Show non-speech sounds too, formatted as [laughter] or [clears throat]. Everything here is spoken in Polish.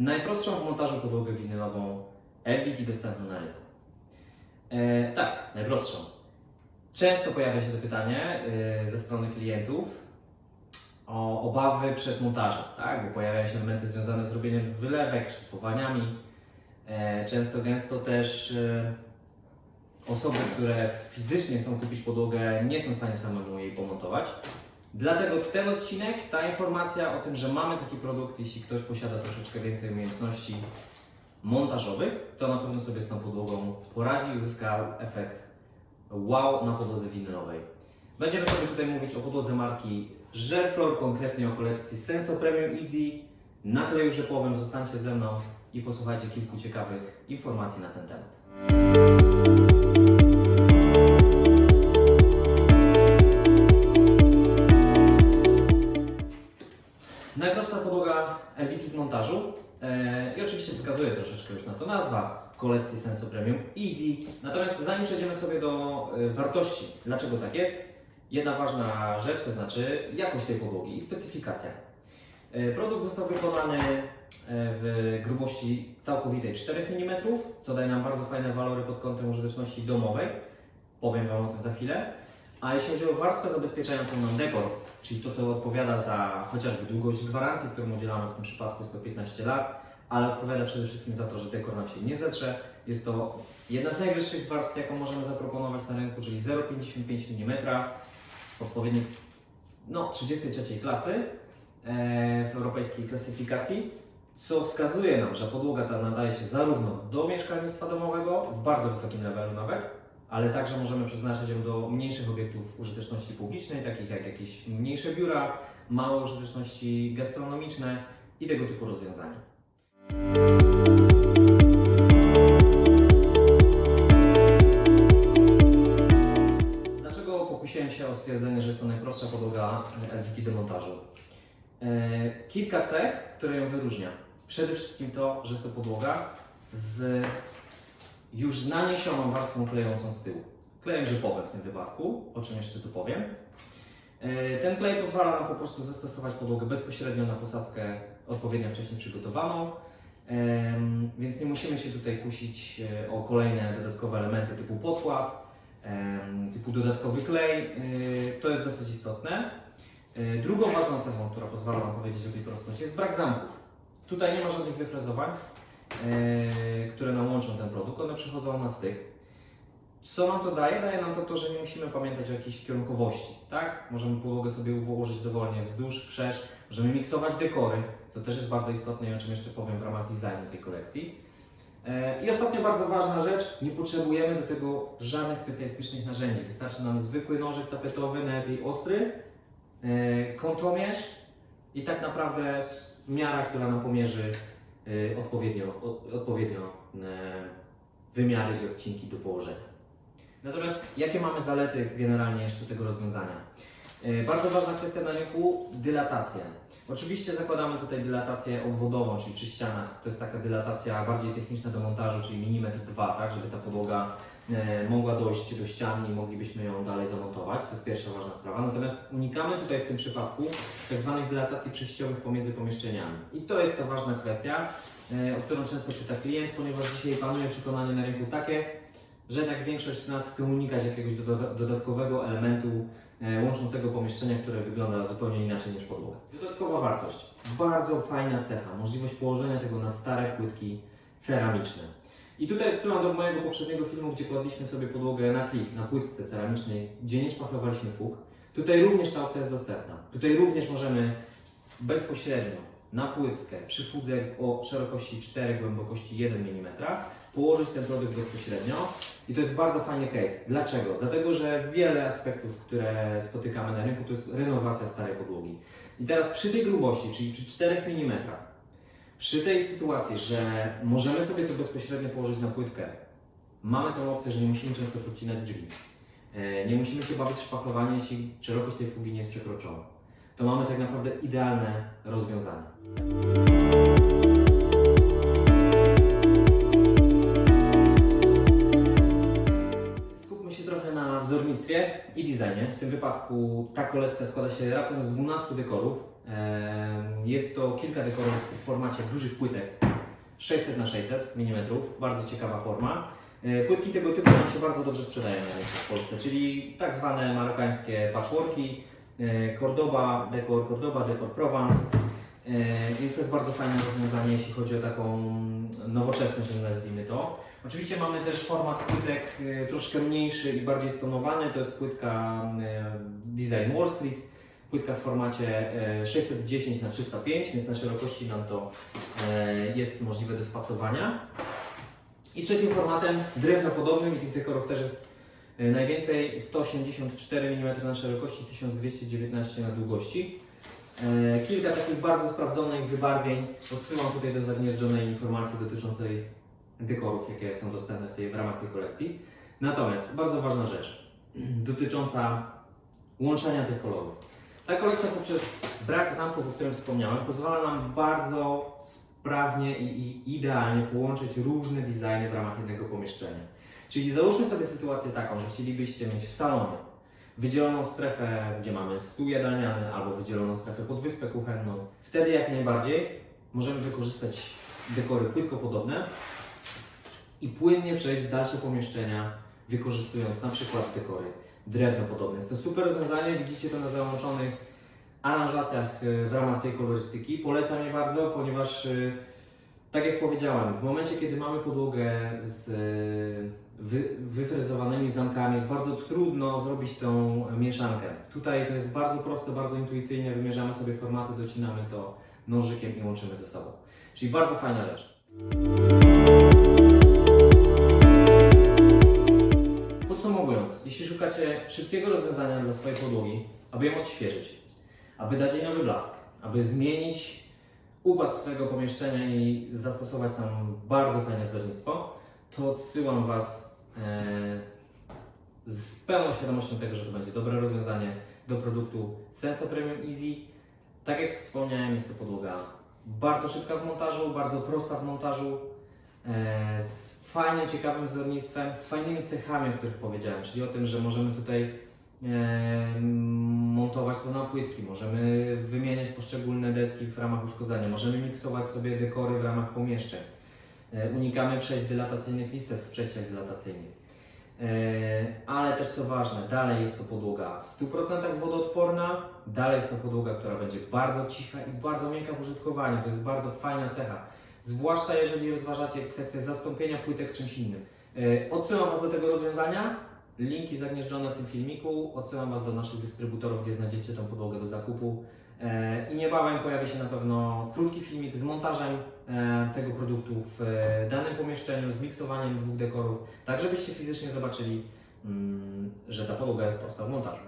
najprostszą w montażu podłogę winylową LVT dostępną na rynku. E, tak, najprostszą. Często pojawia się to pytanie e, ze strony klientów o obawy przed montażem, tak? bo pojawiają się elementy związane z robieniem wylewek, szlifowaniami. E, często, gęsto też e, osoby, które fizycznie chcą kupić podłogę, nie są w stanie samemu jej pomontować. Dlatego ten odcinek, ta informacja o tym, że mamy taki produkt, jeśli ktoś posiada troszeczkę więcej umiejętności montażowych, to na pewno sobie z tą podłogą poradzi i uzyskał efekt wow na podłodze winylowej. Będziemy sobie tutaj mówić o podłodze marki Żerflor, konkretnie o kolekcji Senso Premium Easy na kleju rzepowym. Zostańcie ze mną i posłuchajcie kilku ciekawych informacji na ten temat. Kolekcji Senso Premium Easy. Natomiast zanim przejdziemy sobie do e, wartości, dlaczego tak jest, jedna ważna rzecz, to znaczy jakość tej podłogi i specyfikacja. E, Produkt został wykonany e, w grubości całkowitej 4 mm, co daje nam bardzo fajne walory pod kątem użyteczności domowej. Powiem Wam o tym za chwilę. A jeśli chodzi o warstwę zabezpieczającą nam dekor, czyli to, co odpowiada za chociażby długość gwarancji, którą udzielamy w tym przypadku 115 lat, ale odpowiada przede wszystkim za to, że dekor nam się nie zetrze. Jest to jedna z najwyższych warstw, jaką możemy zaproponować na rynku, czyli 0,55 mm, odpowiednik no, 33 klasy e, w europejskiej klasyfikacji, co wskazuje nam, że podłoga ta nadaje się zarówno do mieszkalnictwa domowego, w bardzo wysokim levelu nawet, ale także możemy przeznaczyć ją do mniejszych obiektów użyteczności publicznej, takich jak jakieś mniejsze biura, małe użyteczności gastronomiczne i tego typu rozwiązania. O stwierdzenie, że jest to najprostsza podłoga LVT do montażu? E, Kilka cech, które ją wyróżnia. Przede wszystkim to, że jest to podłoga z już naniesioną warstwą klejącą z tyłu. Klejem rzepowym w tym wypadku, o czym jeszcze tu powiem. E, Ten klej pozwala nam po prostu zastosować podłogę bezpośrednio na posadzkę odpowiednio wcześniej przygotowaną, więc nie musimy się tutaj kusić e, o kolejne dodatkowe elementy typu podkład, typu dodatkowy klej. E, To jest dosyć istotne. E, Drugą ważną cechą, która pozwala nam powiedzieć o tej prostności, jest brak zamków. Tutaj nie ma żadnych wyfrezowań, e, które nam łączą ten produkt, one przychodzą na styk. Co nam to daje? Daje nam to to, że nie musimy pamiętać o jakiejś kierunkowości, tak? Możemy podłogę sobie ułożyć dowolnie wzdłuż, wszerz, możemy miksować dekory, to też jest bardzo istotne i o czym jeszcze powiem w ramach designu tej kolekcji. E, I ostatnio bardzo ważna rzecz, nie potrzebujemy do tego żadnych specjalistycznych narzędzi. Wystarczy nam zwykły nożyk tapetowy, najlepiej ostry, e, kątomierz i tak naprawdę miara, która nam pomierzy e, odpowiednio, odpowiednio wymiary i odcinki do położenia. Natomiast jakie mamy zalety generalnie jeszcze tego rozwiązania? Bardzo ważna kwestia na rynku dylatacja. Oczywiście zakładamy tutaj dylatację obwodową, czyli przy ścianach. To jest taka dylatacja bardziej techniczna do montażu, czyli milimetr 2, tak, żeby ta podłoga e, mogła dojść do ściany i moglibyśmy ją dalej zamontować. To jest pierwsza ważna sprawa. Natomiast unikamy tutaj w tym przypadku tak zwanych dylatacji przejściowych pomiędzy pomieszczeniami. I to jest ta ważna kwestia, e, o którą często pyta klient, ponieważ dzisiaj panuje przekonanie na rynku takie, że jednak większość z nas chce unikać jakiegoś doda- dodatkowego elementu e, łączącego pomieszczenia, które wygląda zupełnie inaczej niż podłoga. Dodatkowa wartość. Bardzo fajna cecha. Możliwość położenia tego na stare płytki ceramiczne. I tutaj odsyłam do mojego poprzedniego filmu, gdzie kładliśmy sobie podłogę na klik, na płytce ceramicznej, gdzie nie szpachlowaliśmy fug. Tutaj również ta opcja jest dostępna. Tutaj również możemy bezpośrednio na płytkę przy fudze o szerokości 4, głębokości 1 mm położyć ten produkt bezpośrednio i to jest bardzo fajny case. Dlaczego? Dlatego, że wiele aspektów, które spotykamy na rynku, to jest renowacja starej podłogi. I teraz przy tej grubości, czyli przy 4 mm, przy tej sytuacji, że możemy sobie to bezpośrednio położyć na płytkę, mamy tą opcję, że nie musimy często podcinać drzwi. E, Nie musimy się bawić w szpachlowanie, jeśli szerokość tej fugi nie jest przekroczona. To mamy tak naprawdę idealne rozwiązanie. Skupmy się trochę na wzornictwie i designie. W tym wypadku ta kolekcja składa się raptem z 12 dekorów. Jest to kilka dekorów w formacie dużych płytek 600 na 600 mm, bardzo ciekawa forma. E, Płytki tego typu nam się bardzo dobrze sprzedają w Polsce, czyli tak zwane marokańskie patchworki, Cordoba, dekor Cordoba, dekor Provence. E, Jest to jest bardzo fajne rozwiązanie, jeśli chodzi o taką nowoczesność, nazwijmy to. Oczywiście mamy też format płytek e, troszkę mniejszy i bardziej stonowany, to jest płytka e, Design Wall Street. Płytka w formacie e, 610 na 305 więc na szerokości nam to e, jest możliwe do spasowania. I trzecim formatem drewnopodobnym, i tych dekorów też jest e, najwięcej, 184 mm na szerokości, 1219 na długości. E, Kilka takich bardzo sprawdzonych wybarwień. Odsyłam tutaj do zagnieżdżonej informacji dotyczącej dekorów, jakie są dostępne w, tej, w ramach tej kolekcji. Natomiast bardzo ważna rzecz [clears throat] dotycząca łączenia tych kolorów. Ta kolekcja poprzez brak zamków, o którym wspomniałem, pozwala nam bardzo sprawnie i, i idealnie połączyć różne designy w ramach jednego pomieszczenia. Czyli załóżmy sobie sytuację taką, że chcielibyście mieć w salonie wydzieloną strefę, gdzie mamy stół jadalniany, albo wydzieloną strefę pod wyspę kuchenną. Wtedy jak najbardziej możemy wykorzystać dekory płytkopodobne i płynnie przejść w dalsze pomieszczenia, wykorzystując na przykład dekory drewnopodobne. Jest to super rozwiązanie, widzicie to na załączonych aranżacjach y, w ramach tej kolorystyki. Polecam je bardzo, ponieważ y, tak jak powiedziałem, w momencie kiedy mamy podłogę z y, wy, wyfrezowanymi zamkami, jest bardzo trudno zrobić tą mieszankę. Tutaj to jest bardzo proste, bardzo intuicyjnie, wymierzamy sobie formaty, docinamy to nożykiem i łączymy ze sobą. Czyli bardzo fajna rzecz. Podsumowując, jeśli szukacie szybkiego rozwiązania dla swojej podłogi, aby ją odświeżyć, aby dać jej nowy blask, aby zmienić układ swojego pomieszczenia i zastosować tam bardzo fajne wzornictwo, to odsyłam Was e, z pełną świadomością tego, że to będzie dobre rozwiązanie do produktu Senso Premium Easy. Tak jak wspomniałem, jest to podłoga bardzo szybka w montażu, bardzo prosta w montażu, e, z fajnym, ciekawym wzornictwem, z fajnymi cechami, o których powiedziałem, czyli o tym, że możemy tutaj montować to na płytki, możemy wymieniać poszczególne deski w ramach uszkodzenia, możemy miksować sobie dekory w ramach pomieszczeń. E, Unikamy przejść dylatacyjnych listew w przejściach dylatacyjnych. E, Ale też co ważne, dalej jest to podłoga w 100% wodoodporna, dalej jest to podłoga, która będzie bardzo cicha i bardzo miękka w użytkowaniu. To jest bardzo fajna cecha. Zwłaszcza jeżeli rozważacie kwestię zastąpienia płytek czymś innym. E, Odsyłam Was do tego rozwiązania. Linki zagnieżdżone w tym filmiku. Odsyłam Was do naszych dystrybutorów, gdzie znajdziecie tą podłogę do zakupu. E, I niebawem pojawi się na pewno krótki filmik z montażem e, tego produktu w e, danym pomieszczeniu, z miksowaniem dwóch dekorów, tak żebyście fizycznie zobaczyli, mm, że ta podłoga jest prosta w montażu.